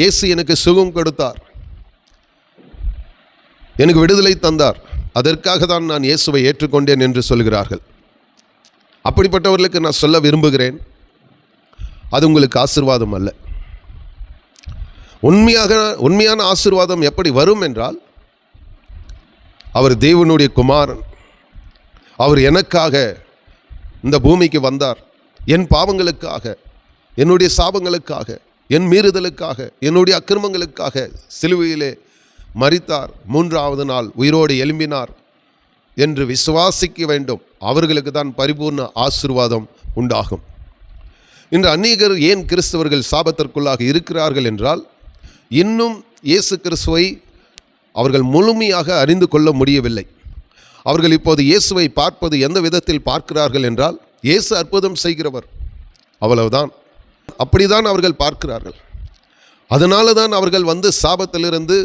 இயேசு எனக்கு சுகம் கொடுத்தார். எனக்கு விடுதலை தந்தார். அதற்காக தான் நான் இயேசுவை ஏற்றுக்கொண்டேன் என்று சொல்கிறார்கள். அப்படிப்பட்டவர்களுக்கு நான் சொல்ல விரும்புகிறேன். அது உங்களுக்கு ஆசீர்வாதம் அல்ல. உண்மையாக உண்மையான ஆசீர்வாதம் எப்படி வரும் என்றால் அவர் தேவனுடைய குமாரன். அவர் எனக்காக இந்த பூமிக்கு வந்தார். என் பாவங்களுக்காக என்னுடைய சாபங்களுக்காக என் மீறுதலுக்காக என்னுடைய அக்கிரமங்களுக்காக சிலுவையிலே மறித்தார் மூன்றாவது நாள் உயிரோடு எழும்பினார் என்று விசுவாசிக்க வேண்டும். அவர்களுக்கு தான் பரிபூர்ண ஆசீர்வாதம் உண்டாகும். இன்று அநேகர் ஏன் கிறிஸ்தவர்கள் சாபத்திற்குள்ளாக இருக்கிறார்கள் என்றால் இன்னும் இயேசு கிறிஸ்துவை அவர்கள் முழுமையாக அறிந்து கொள்ள முடியவில்லை. அவர்கள் இப்போது இயேசுவை பார்ப்பது எந்த விதத்தில் பார்க்கிறார்கள் என்றால் இயேசு அற்புதம் செய்கிறவர். அவ்வளவுதான். அப்படிதான் அவர்கள் பார்க்கிறார்கள். அதனால தான் அவர்கள் வந்து சாபத்திலிருந்து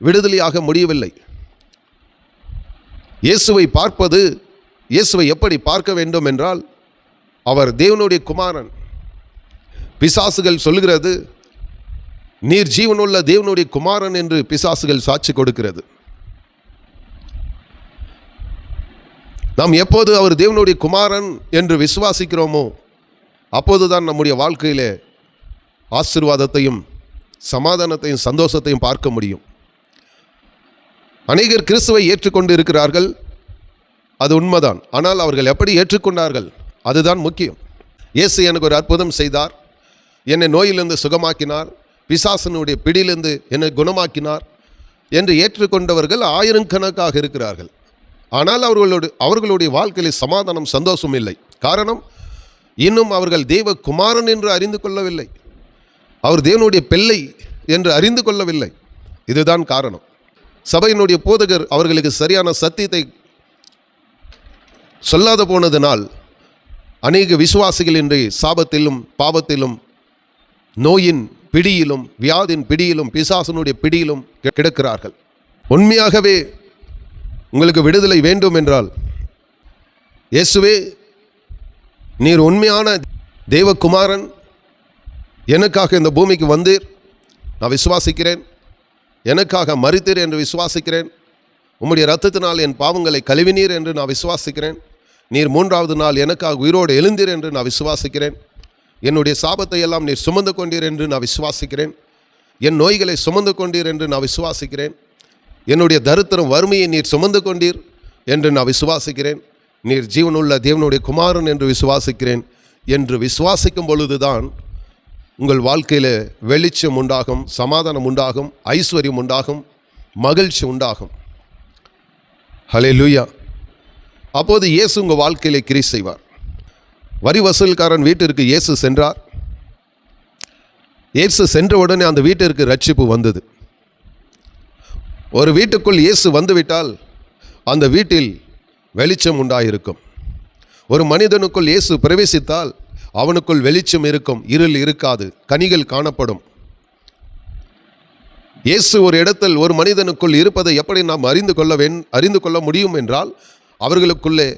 விடுதலையாக முடியவில்லை. இயேசுவை பார்ப்பது இயேசுவை எப்படி பார்க்க வேண்டும் என்றால் அவர் தேவனுடைய குமாரன். பிசாசுகள் சொல்கிறது நீர் ஜீவனுள்ள தேவனுடைய குமாரன் என்று பிசாசுகள் சாட்சி கொடுக்கிறது. நாம் எப்போது அவர் தேவனுடைய குமாரன் என்று விசுவாசிக்கிறோமோ அப்போதுதான் நம்முடைய வாழ்க்கையிலே ஆசீர்வாதத்தையும் சமாதானத்தையும் சந்தோஷத்தையும் பார்க்க முடியும். அநேகர் கிறிஸ்துவை ஏற்றுக்கொண்டு இருக்கிறார்கள். அது உண்மைதான். ஆனால் அவர்கள் எப்படி ஏற்றுக்கொண்டார்கள்? அதுதான் முக்கியம். இயேசு எனக்கு ஒரு அற்புதம் செய்தார். என்னை நோயிலிருந்து சுகமாக்கினார். பிசாசனுடைய பிடியிலிருந்து என்னை குணமாக்கினார் என்று ஏற்றுக்கொண்டவர்கள் ஆயிரக்கணக்காக இருக்கிறார்கள். ஆனால் அவர்களோடு அவர்களுடைய வாழ்க்கையில் சமாதானம் சந்தோஷம் இல்லை. காரணம் இன்னும் அவர்கள் தெய்வ குமாரன் என்று அறிந்து கொள்ளவில்லை. அவர் தேவனுடைய பிள்ளை என்று அறிந்து கொள்ளவில்லை. இதுதான் காரணம். சபையினுடைய போதகர் அவர்களுக்கு சரியான சத்தியத்தை சொல்லாத போனதினால் அநேக விசுவாசிகள் இன்றைய சாபத்திலும் பாவத்திலும் நோயின் பிடியிலும் வியாதின் பிடியிலும் பிசாசனுடைய பிடியிலும் கிடக்கிறார்கள். உண்மையாகவே உங்களுக்கு விடுதலை வேண்டும் என்றால் இயேசுவே நீர் உண்மையான தேவகுமாரன். எனக்காக இந்த பூமிக்கு வந்தீர். நான் விசுவாசிக்கிறேன். எனக்காக மறித்தீர் என்று விசுவாசிக்கிறேன். உம்முடைய ரத்தத்தினால் என் பாவங்களை கழுவினீர் என்று நான் விசுவாசிக்கிறேன். நீர் மூன்றாவது நாள் எனக்காக உயிரோடு எழுந்தீர் என்று நான் விசுவாசிக்கிறேன். என்னுடைய சாபத்தை எல்லாம் நீர் சுமந்து கொண்டீர் என்று நான் விசுவாசிக்கிறேன். என் நோய்களை சுமந்து கொண்டீர் என்று நான் விசுவாசிக்கிறேன். என்னுடைய தரித்திரம் வறுமையை நீர் சுமந்து கொண்டீர் என்று நான் விசுவாசிக்கிறேன். நீர் ஜீவனுள்ள தேவனுடைய குமாரன் என்று விசுவாசிக்கிறேன் என்று விசுவாசிக்கும் பொழுதுதான் உங்கள் வாழ்க்கையில் வெளிச்சம் உண்டாகும் சமாதானம் உண்டாகும் ஐஸ்வர்யம் உண்டாகும் மகிழ்ச்சி உண்டாகும். ஹலே லூயா அப்போது இயேசு உங்கள் வாழ்க்கையிலே கிரி செய்வார். வரி வசூல்காரன் வீட்டிற்கு இயேசு சென்றார். இயேசு சென்ற உடனே அந்த வீட்டிற்கு ரட்சிப்பு வந்தது. ஒரு வீட்டுக்குள் இயேசு வந்துவிட்டால் அந்த வீட்டில் வெளிச்சம் உண்டாயிருக்கும். ஒரு மனிதனுக்குள் இயேசு பிரவேசித்தால் அவனுக்குள் வெளிச்சம் இருக்கும் இருள் இருக்காது கனிகள் காணப்படும். இயேசு ஒரு இடத்தில் ஒரு மனிதனுக்குள் இருப்பதை எப்படி நாம் அறிந்து கொள்ள வேண் அறிந்து கொள்ள முடியும் என்றால் அவர்களுக்குள்ளே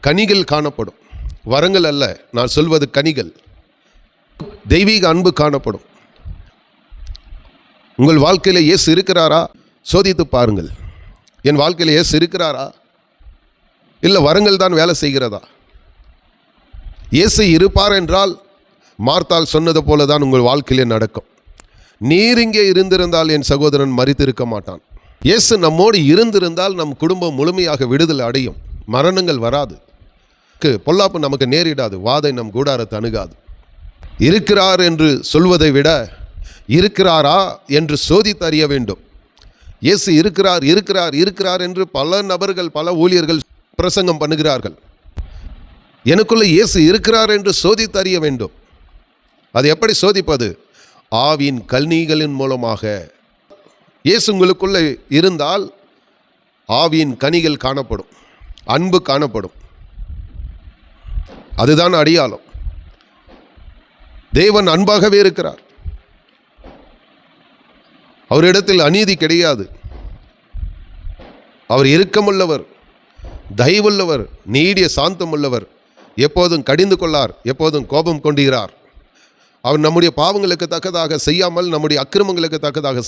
கனிகள் காணப்படும். வரங்கள் அல்ல நான் சொல்வது கனிகள். தெய்வீக அன்பு காணப்படும். உங்கள் வாழ்க்கையில் இயேசு இருக்கிறாரா? சோதித்து பாருங்கள். என் வாழ்க்கையில் இயேசு இருக்கிறாரா? இல்லை வரங்கள் தான் வேலை செய்கிறதா? இயேசு இருப்பார் என்றால் மார்த்தால் சொன்னது போல தான் உங்கள் வாழ்க்கையிலே நடக்கும். நீர் இங்கே இருந்திருந்தால் என் சகோதரன் மறித்திருக்க மாட்டான். இயேசு நம்மோடு இருந்திருந்தால் நம் குடும்பம் முழுமையாக விடுதலை அடையும். மரணங்கள் வராது. பொல்லாப்பு நமக்கு நேரிடாது. வாதை நம் கூடாரத்தை அணுகாது. இருக்கிறார் என்று சொல்வதை விட இருக்கிறாரா என்று சோதித்து அறிய வேண்டும். இயேசு இருக்கிறார் இருக்கிறார் இருக்கிறார் என்று பல நபர்கள் பல ஊழியர்கள் பிரசங்கம் பண்ணுகிறார்கள். எனக்குள்ளே இயேசு இருக்கிறார் என்று சோதித்து அறிய வேண்டும். அது எப்படி சோதிப்பது? ஆவின் கல்நீகளின் மூலமாக. இயேசு உங்களுக்குள்ளே இருந்தால் ஆவியின் கனிகள் காணப்படும் அன்பு காணப்படும். அதுதான் அடியாளம். தேவன் அன்பாகவே இருக்கிறார். அவரிடத்தில் அநீதி கிடையாது. அவர் இரக்கமுள்ளவர். தயவுள்ளவர் நீடிய சாந்தம் உள்ளவர் எப்போதும் கடிந்து கொள்ளார் எப்போதும் கோபம் கொண்டுகிறார். அவர் நம்முடைய பாவங்களுக்கு தக்கதாக செய்யாமல் நம்முடைய அக்கிரமங்களுக்கு தக்கதாக